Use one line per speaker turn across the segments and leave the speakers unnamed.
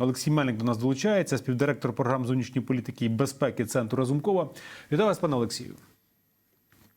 Олексій Мельник до нас долучається, співдиректор програм зовнішньої політики і безпеки Центру Разумкова. Вітаю вас, пане Олексію.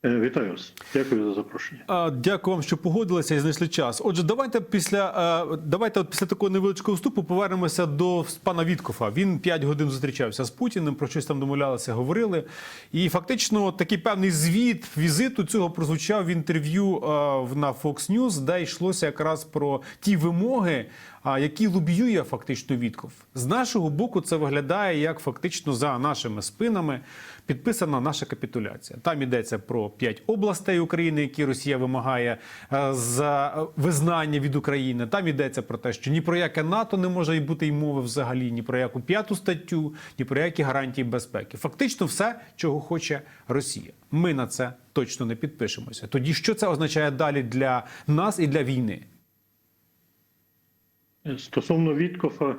Е, Вітаю вас. Дякую за запрошення.
Дякую вам, що погодилися і знайшли час. Отже, давайте після е, давайте от після такого невеличкого вступу повернемося до пана Віткофа. Він 5 годин зустрічався з Путіним, про щось там домовлялися, говорили. І фактично такий певний звіт візиту цього прозвучав в інтерв'ю е, на Fox News, де йшлося якраз про ті вимоги, які лобіює фактично Вітков. З нашого боку, це виглядає як фактично за нашими спинами підписана наша капітуляція. Там йдеться про п'ять областей України, які Росія вимагає е, за визнання від України. Там йдеться про те, що ні про яке НАТО не може бути й мови взагалі, ні про яку п'яту статтю, ні про які гарантії безпеки. Фактично, все, чого хоче Росія. Ми на це точно не підпишемося. Тоді що це означає далі для нас і для війни?
Стосовно Віткофа,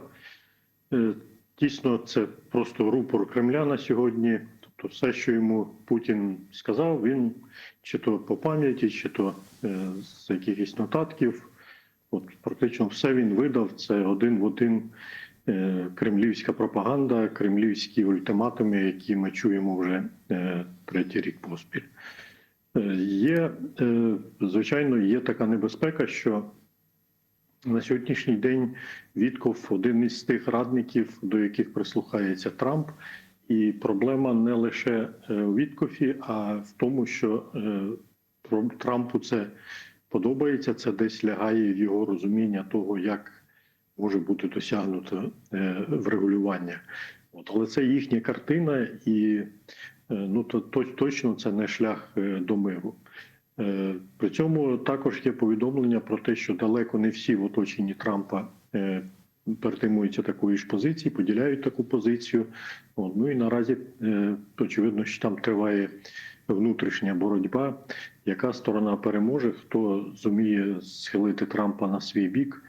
е, дійсно, це просто рупор Кремля на сьогодні. Тобто, все, що йому Путін сказав, він чи то по пам'яті, чи то е, з якихось нотатків. От практично все він видав. Це один в один е, кремлівська пропаганда, кремлівські ультиматуми, які ми чуємо вже третій рік поспіль. Є, звичайно, є така небезпека, що на сьогоднішній день Вітков один із тих радників, до яких прислухається Трамп. І проблема не лише е, у Віткофі, а в тому, що е, Трампу це подобається, це десь лягає в його розуміння того, як може бути досягнуто е, врегулювання. От, але це їхня картина, і ну то, то точно це не шлях до миру. Е, При цьому також є повідомлення про те, що далеко не всі в оточенні Трампа перетримуються такої ж позиції, поділяють таку позицію. Ну і наразі е, очевидно, що там триває внутрішня боротьба. Яка сторона переможе, хто зуміє схилити Трампа на свій бік,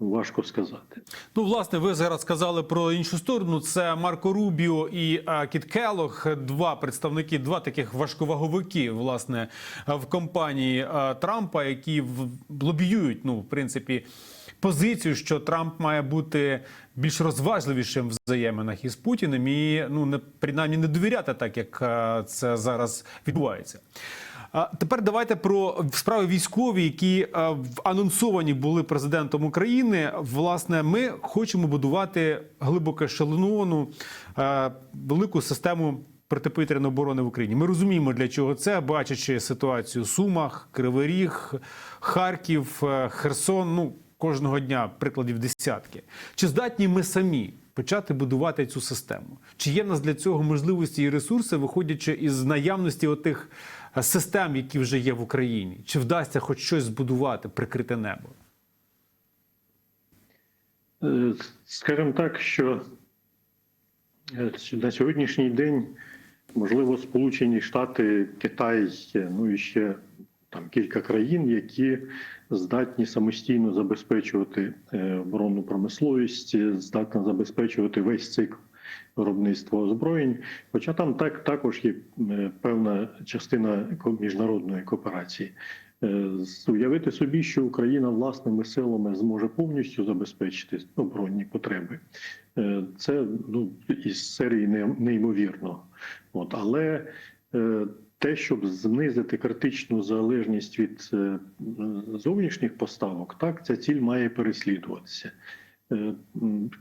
важко сказати.
Ну, власне, ви зараз сказали про іншу сторону. Це Марко Рубіо і Кіт Келох, два представники, два таких важковаговики, власне, в компанії Трампа, які лобіюють, ну, в принципі, позицію, що Трамп має бути більш розважливішим в взаєминах із Путіним і ну не принаймні не довіряти так, як це зараз відбувається. Тепер давайте про справи військові, які е, анонсовані були президентом України. Власне, ми хочемо будувати глибоко ешелоновану е, велику систему протиповітряної оборони в Україні. Ми розуміємо, для чого це, бачачи ситуацію в Сумах, Кривий Ріг, Харків, е, Херсон. Ну кожного дня прикладів десятки. Чи здатні ми самі? Почати будувати цю систему. Чи є в нас для цього можливості і ресурси, виходячи із наявності отих е, систем, які вже є в Україні? Чи вдасться хоч щось збудувати, прикрите небо?
Е, Скажімо так, що е, на сьогоднішній день, можливо, Сполучені Штати, Китай, ну і ще там кілька країн, які здатні самостійно забезпечувати е, оборонну промисловість, здатна забезпечувати весь цикл виробництва озброєнь. Хоча там так також є е, певна частина міжнародної кооперації. Е, Уявити собі, що Україна власними силами зможе повністю забезпечити оборонні потреби. Це ну із серії неймовірно. От але те, щоб знизити критичну залежність від е, зовнішніх поставок, так ця ціль має переслідуватися. Е,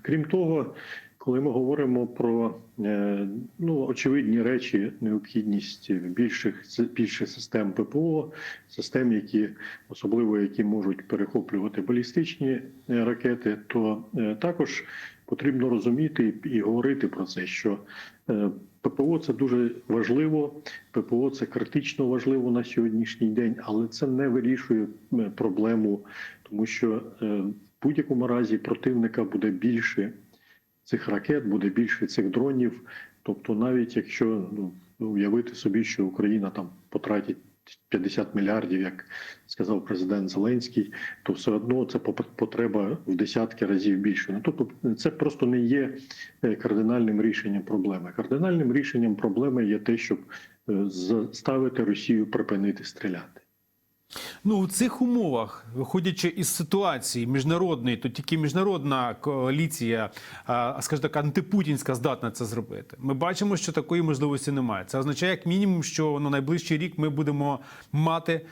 Крім того, коли ми говоримо про е, ну, очевидні речі, необхідність більших більших систем ППО, систем, які особливо які можуть перехоплювати балістичні ракети, то також потрібно розуміти і говорити про це, що е, ППО це дуже важливо, ППО це критично важливо на сьогоднішній день, але це не вирішує е, проблему, тому що е, в будь-якому разі противника буде більше цих ракет, буде більше цих дронів. Тобто, навіть якщо ну, уявити собі, що Україна там потратить 50 мільярдів, як сказав президент Зеленський, то все одно це потреба в десятки разів більше. Ну тобто, це просто не є е, кардинальним рішенням проблеми. Кардинальним рішенням проблеми є те, щоб е, заставити Росію припинити стріляти.
Ну, у цих умовах, виходячи із ситуації міжнародної, то тільки міжнародна коаліція, скажімо так, антипутінська здатна це зробити. Ми бачимо, що такої можливості немає. Це означає, як мінімум, що на найближчий рік ми будемо мати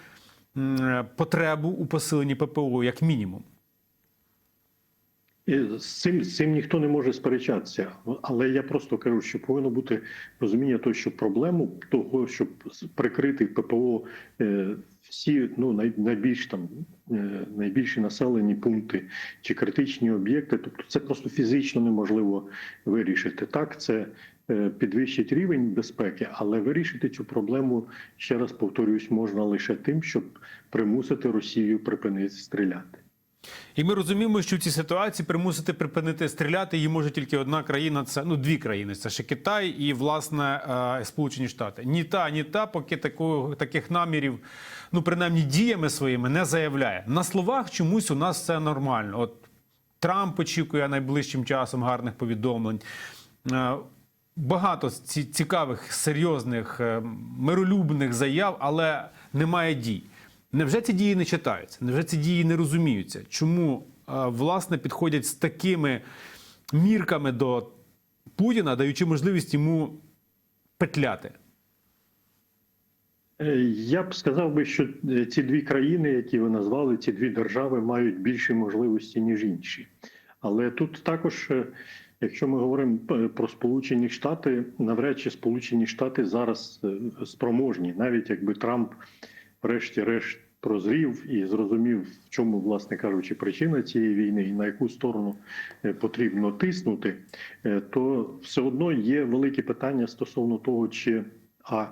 потребу у посиленні ППО, як мінімум.
З цим, з цим ніхто не може сперечатися, але я просто кажу, що повинно бути розуміння того, що проблему того, щоб прикрити ППО е, всі ну найбільш там е, найбільші населені пункти чи критичні об'єкти, тобто це просто фізично неможливо вирішити. Так, це е, підвищить рівень безпеки, але вирішити цю проблему ще раз повторюсь, можна лише тим, щоб примусити Росію припинити стріляти.
І ми розуміємо, що в цій ситуації примусити припинити стріляти її може тільки одна країна. Це ну дві країни. Це ще Китай і власне е, Сполучені Штати. Ні та, ні та, поки такого таких намірів, ну принаймні діями своїми не заявляє. На словах чомусь у нас це нормально. От Трамп очікує найближчим часом гарних повідомлень. Е, Багато цікавих, серйозних, е, миролюбних заяв, але немає дій. Невже ці дії не читаються? Невже ці дії не розуміються? Чому власне підходять з такими мірками до Путіна, даючи можливість йому петляти?
Е, Я б сказав би, що е, ці дві країни, які ви назвали, ці дві держави мають більші можливості ніж інші. Але тут також, е, якщо ми говоримо про Сполучені Штати, навряд чи Сполучені Штати зараз спроможні, навіть якби Трамп, врешті-решт, прозрів і зрозумів, в чому, власне кажучи, причина цієї війни і на яку сторону е, потрібно тиснути, е, то все одно є великі питання стосовно того, чи а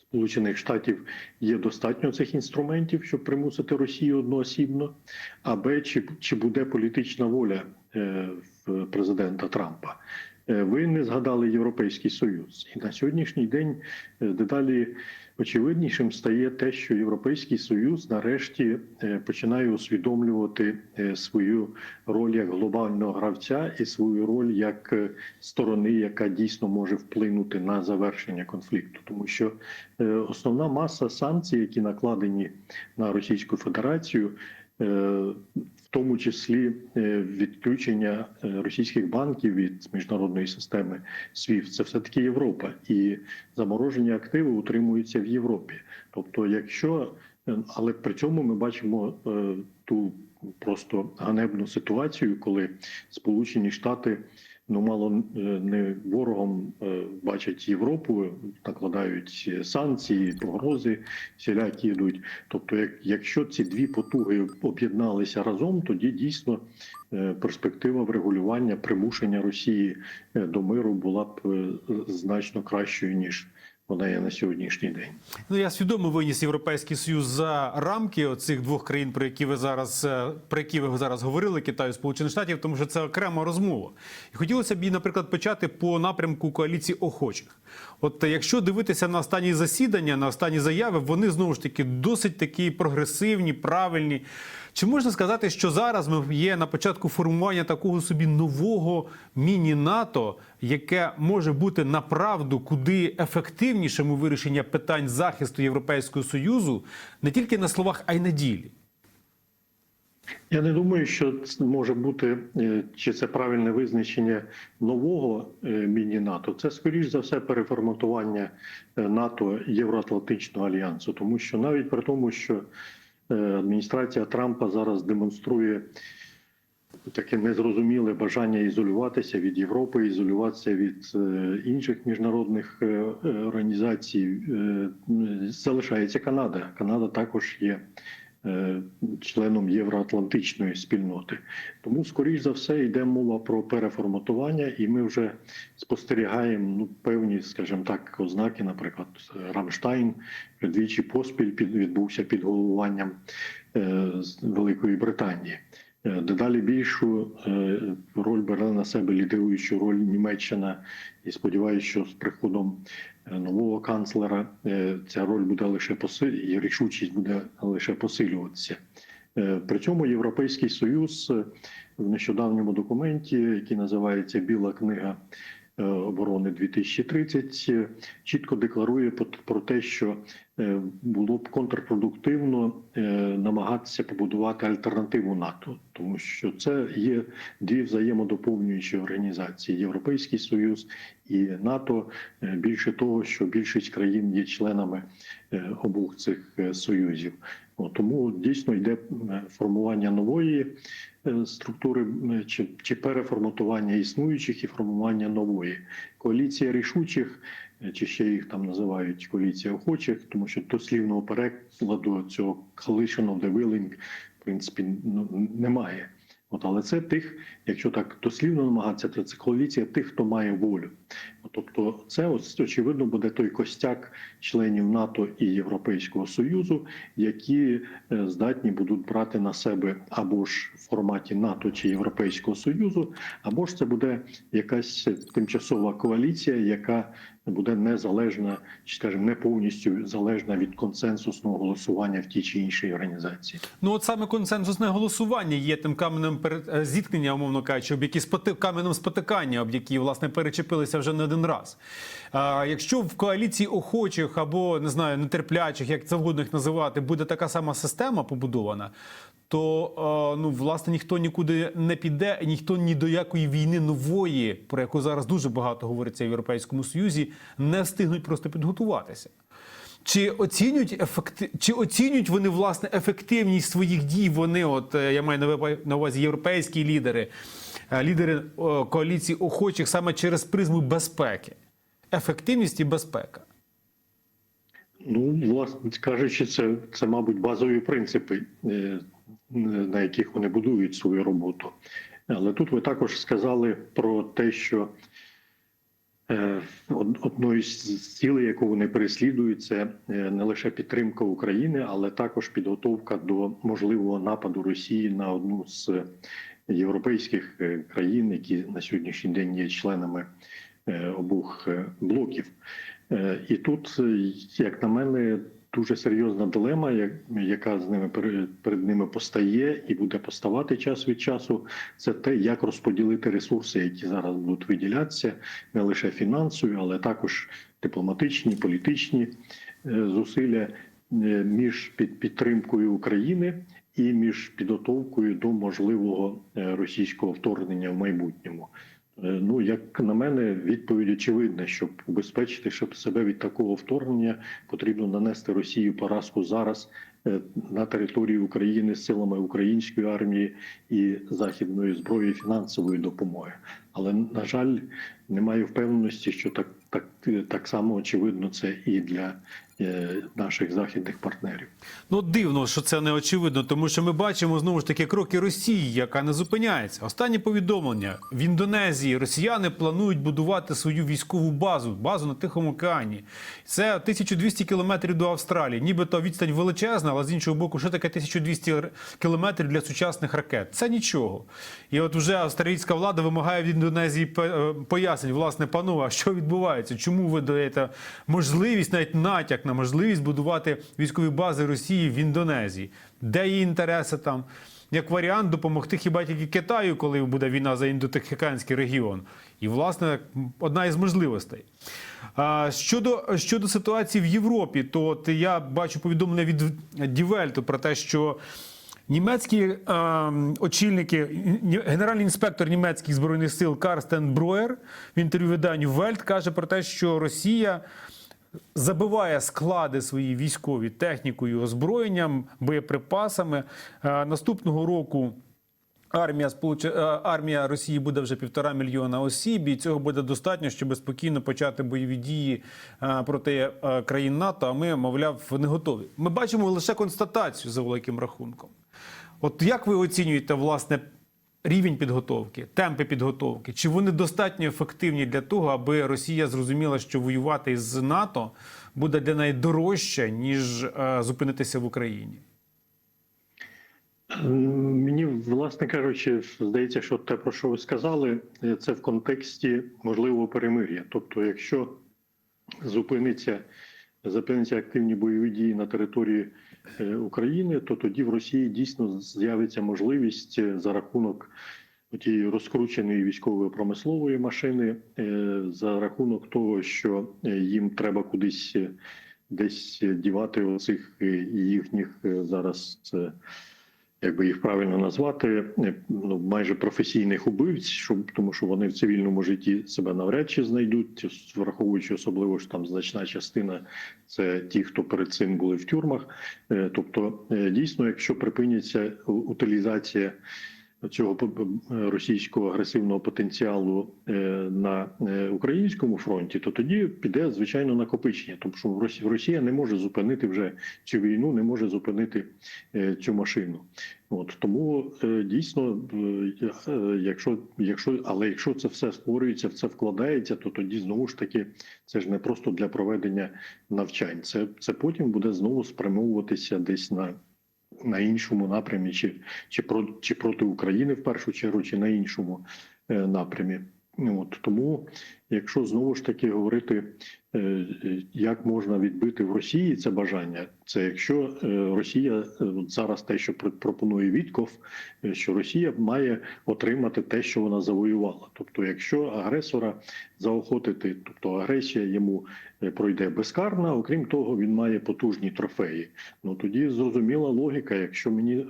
Сполучених Штатів є достатньо цих інструментів, щоб примусити Росію одноосібно, а Б, чи, чи буде політична воля е, президента Трампа. Ви не згадали Європейський Союз, і на сьогоднішній день дедалі очевиднішим стає те, що Європейський Союз нарешті е, починає усвідомлювати е, свою роль як глобального гравця і свою роль як е, сторони, яка дійсно може вплинути на завершення конфлікту, тому що основна маса санкцій, які накладені на Російську Федерацію. Е, В тому числі е, відключення е, російських банків від міжнародної системи SWIFT, це все таки Європа, і заморожені активи утримуються в Європі. Тобто, якщо але при цьому ми бачимо ту просто ганебну ситуацію, коли Сполучені Штати ну мало е, не ворогом е, бачать Європу, накладають санкції, погрози всілякі йдуть. Тобто, як якщо ці дві потуги об'єдналися разом, тоді дійсно е, перспектива врегулювання примушення Росії е, до миру була б е, значно кращою ніж вона є на сьогоднішній день.
Ну я свідомо виніс Європейський Союз за рамки оцих двох країн, про які ви зараз е, про які ви зараз говорили, Китаю, Сполучених Штатів, тому що це окрема розмова. І хотілося б наприклад, почати по напрямку коаліції охочих. От е, якщо дивитися на останні засідання, на останні заяви, вони знову ж таки досить такі прогресивні, правильні. Чи можна сказати, що зараз ми є на початку формування такого собі нового міні-НАТО, яке може бути направду куди ефективнішим у вирішенні питань захисту Європейського союзу не тільки на словах, а й на ділі?
Я не думаю, що це може бути е, чи це правильне визначення нового е, міні-НАТО. Це скоріш за все переформатування е, НАТО Євроатлантичного альянсу, тому що навіть при тому, що адміністрація Трампа зараз демонструє таке незрозуміле бажання ізолюватися від Європи, ізолюватися від е, інших міжнародних е, е, організацій. Е, залишається Канада. Канада також є е, членом євроатлантичної спільноти. Тому, скоріш за все, йде мова про переформатування, і ми вже спостерігаємо ну, певні, скажімо так, ознаки. Наприклад, Рамштайн двічі поспіль під відбувся під головуванням е, Великої Британії. Е, Дедалі більшу е, роль бере на себе лідируючу роль Німеччина, і сподіваюся, що з приходом е, нового канцлера ця роль буде лише посиль... і рішучість буде лише посилюватися. При цьому Європейський Союз в нещодавньому документі, який називається Біла книга оборони 2030 е, чітко декларує про- те, що е, було б контрпродуктивно е, намагатися побудувати альтернативу НАТО, тому що це є дві взаємодоповнюючі організації: Європейський Союз і НАТО. Е, Більше того, що більшість країн є членами е, обох цих е, союзів. От, Тому дійсно йде е, формування нової е, структури чи, чи переформатування існуючих і формування нової коаліція рішучих, е, чи ще їх там називають коаліція охочих, тому що дослівного перекладу цього coalition of the willing, в принципі, ну, немає. От, але це тих, якщо так дослівно намагатися, то це коаліція тих, хто має волю. Тобто, це ось, очевидно буде той костяк членів НАТО і Європейського Союзу, які е, здатні будуть брати на себе або ж в форматі НАТО чи Європейського Союзу, або ж це буде якась тимчасова коаліція, яка буде незалежна, чи скажімо, не повністю залежна від консенсусного голосування в тій чи іншій організації.
Ну, от саме консенсусне голосування є тим каменем е, зіткнення, умовно кажучи, об які споти каменем спотикання, об які власне перечепилися вже не один раз. А, якщо в коаліції охочих або не знаю, нетерплячих, як завгодно їх називати, буде така сама система побудована. То е, ну власне ніхто нікуди не піде, ніхто ні до якої війни нової, про яку зараз дуже багато говориться в Європейському Союзі, не встигнуть просто підготуватися. Чи оцінюють ефекти... чи оцінюють вони власне ефективність своїх дій? Вони, от е, я маю на увазі європейські лідери, е, лідери коаліції охочих саме через призму безпеки, ефективність і безпека.
Ну, власне кажучи, це, це мабуть, базові принципи, е, на яких вони будують свою роботу. Але тут ви також сказали про те, що е, одною з цілей, яку вони переслідують, це е, не лише підтримка України, але також підготовка до можливого нападу Росії на одну з європейських е, країн, які на сьогоднішній день є членами е, обох е, блоків. Е, І тут, е, як на мене, дуже серйозна дилема, яка з ними пере- перед ними постає і буде поставати час від часу. Це те, як розподілити ресурси, які зараз будуть виділятися, не лише фінансові, але також дипломатичні, політичні е, зусилля е, між під підтримкою України і між підготовкою до можливого е, російського вторгнення в майбутньому. Е, Ну, як на мене, відповідь очевидна, щоб убезпечити щоб себе від такого вторгнення, потрібно нанести Росію поразку зараз е, на території України з силами української армії і західної зброї фінансової допомоги. Але на жаль, немає впевненості, що так, так, так само очевидно це і для е, наших західних партнерів.
Ну дивно, що це не очевидно, тому що ми бачимо знову ж таки кроки Росії, яка не зупиняється. Останні повідомлення в Індонезії росіяни планують будувати свою військову базу, базу на Тихому океані. Це 1200 кілометрів до Австралії. Нібито відстань величезна, але з іншого боку, що таке 1200 р- кілометрів для сучасних ракет? Це нічого. І от вже австралійська влада вимагає від Індонезії е, пояснень, власне, панове, що відбувається? Чому ви даєте можливість, навіть натяк на можливість будувати військові бази Росії в Індонезії? Де її інтереси там? Як варіант допомогти хіба тільки Китаю, коли буде війна за індотихоокеанський регіон, і власне одна із можливостей. Щодо, щодо ситуації в Європі, то от я бачу повідомлення від Дівельту про те, що Німецькі е, очільники, генеральний інспектор німецьких збройних сил Карстен Броєр в інтерв'ю виданню Вельт каже про те, що Росія забиває склади свої військові технікою, озброєнням, боєприпасами. Е, наступного року. Армія е, армія Росії буде вже півтора мільйона осіб, і цього буде достатньо, щоб спокійно почати бойові дії е, проти країн НАТО. А ми, мовляв, не готові. Ми бачимо лише констатацію за великим рахунком. От як ви оцінюєте власне рівень підготовки, темпи підготовки? Чи вони достатньо ефективні для того, аби Росія зрозуміла, що воювати з НАТО буде для неї дорожче ніж е, зупинитися в Україні?
Мені, власне кажучи, здається, що те, про що ви сказали, це в контексті можливого перемир'я. Тобто, якщо зупиниться, зупиняться активні бойові дії на території України, то тоді в Росії дійсно з'явиться можливість е, за рахунок тієї розкрученої військової промислової машини е, за рахунок того, що е, їм треба кудись е, десь дівати оцих е, їхніх е, зараз. Е, як би їх правильно назвати, е, ну майже професійних убивць, щоб тому, що вони в цивільному житті себе навряд чи знайдуть, враховуючи особливо що там значна частина це ті, хто перед цим були в тюрмах. Е, Тобто, е, дійсно, якщо припиняться утилізація цього п- російського агресивного потенціалу е, на е, українському фронті, то тоді піде звичайно накопичення, тому що Росі- Росія не може зупинити вже цю війну, не може зупинити е, цю машину. От тому е, дійсно, е, е, якщо, якщо, але якщо це все створюється, в це вкладається, то тоді знову ж таки це ж не просто для проведення навчань. Це, це потім буде знову спрямовуватися десь на, на іншому напрямі, чи, чи, про, чи проти України в першу чергу, чи на іншому е, напрямі. От тому, якщо знову ж таки говорити, е, е, як можна відбити в Росії це бажання, це якщо е, Росія зараз те, що пр- пропонує Вітков, що Росія має отримати те, що вона завоювала. Тобто, якщо агресора заохотити, тобто агресія йому пройде безкарна, окрім того, він має потужні трофеї. Ну тоді зрозуміла логіка. Якщо мені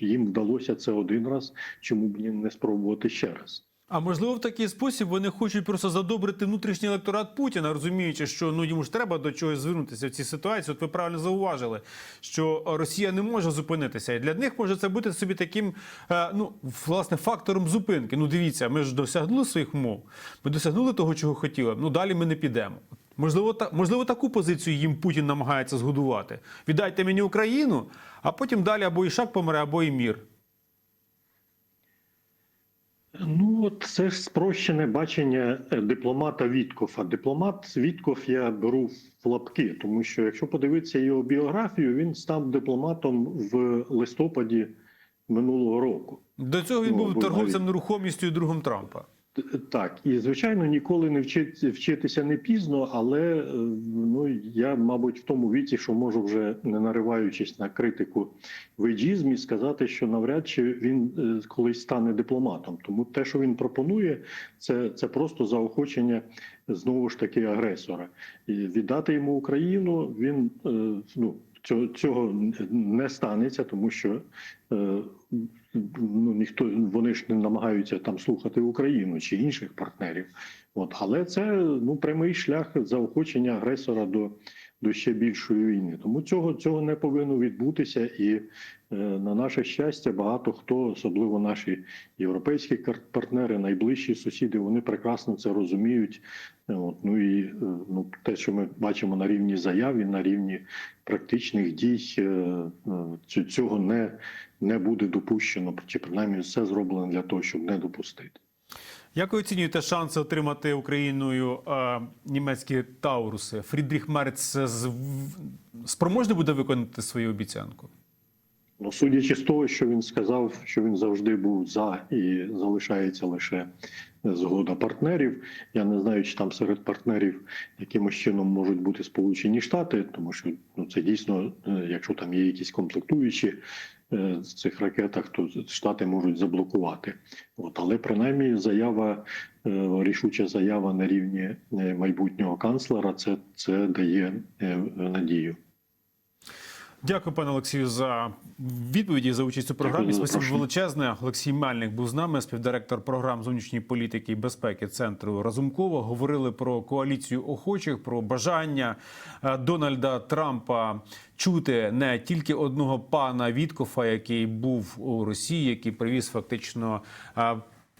їм вдалося це один раз, чому б мені не спробувати ще раз?
А можливо, в такий спосіб вони хочуть просто задобрити внутрішній електорат Путіна, розуміючи, що ну йому ж треба до чогось звернутися в цій ситуації. От ви правильно зауважили, що Росія не може зупинитися, і для них може це бути собі таким, е, ну власне, фактором зупинки. Ну дивіться, ми ж досягнули своїх мов, ми досягнули того, чого хотіли. Ну далі ми не підемо. Можливо, та можливо, таку позицію їм Путін намагається згодувати. Віддайте мені Україну, а потім далі або Ішак помре, або і мір.
Ну, от це ж спрощене бачення е, дипломата Віткофа. Дипломат Вітков я беру в лапки, тому що якщо подивитися його біографію, він став дипломатом в листопаді минулого року.
До цього він
Ну,
був торговцем
навіть-
нерухомістю і другом Трампа.
Так, і звичайно, ніколи не вчити, вчитися не пізно, але е, ну я, мабуть, в тому віці, що можу вже не нариваючись на критику в еджізмі, сказати, що навряд чи він е, колись стане дипломатом. Тому те, що він пропонує, це, це просто заохочення знову ж таки агресора. І віддати йому Україну він е, ну. Цього, не станеться, тому що ну ніхто вони ж не намагаються там слухати Україну чи інших партнерів. От але це ну прямий шлях заохочення агресора до, до ще більшої війни. Тому цього цього не повинно відбутися, і е, на наше щастя, багато хто, особливо наші європейські партнери, найближчі сусіди, вони прекрасно це розуміють. Е, От, ну і е, ну, те, що ми бачимо на рівні заяв і на рівні практичних дій, цього не, не буде допущено, чи принаймні все зроблено для того, щоб не допустити.
Як ви оцінюєте шанси отримати Україною е, німецькі тауруси? Фрідріх Мерц спроможний буде виконати свою обіцянку?
Ну, судячи з того, що він сказав, що він завжди був за і залишається лише згода партнерів. Я не знаю, чи там серед партнерів якимось чином можуть бути Сполучені Штати, тому що ну це дійсно, е, якщо там є якісь комплектуючі е, в цих ракетах, то штати можуть заблокувати. От але принаймні заява, е, рішуча заява на рівні е, майбутнього канцлера, це, це дає надію.
Дякую, пане Олексію, за відповіді за участь у програмі.
Дякую
Спасибо величезне. Олексій Мельник був з нами, співдиректор програм зовнішньої політики і безпеки центру Разумкова. Говорили про коаліцію охочих, про бажання е, Дональда Трампа чути не тільки одного пана Віткофа, який був у Росії, який привіз фактично.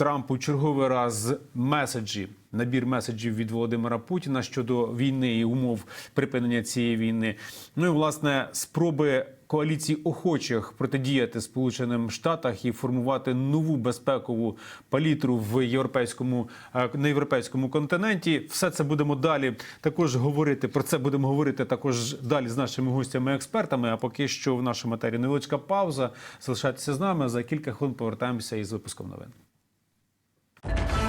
Трампу черговий раз меседжі, набір меседжів від Володимира Путіна щодо війни і умов припинення цієї війни. Ну і власне спроби коаліції охочих протидіяти Сполученим Штатах і формувати нову безпекову палітру в європейському е, на європейському континенті. Все це будемо далі також говорити. Про це будемо говорити також далі з нашими гостями-експертами. А поки що в нашому етері невеличка пауза. Залишайтеся з нами за кілька хвилин. Повертаємося із випуском новин. Thank you.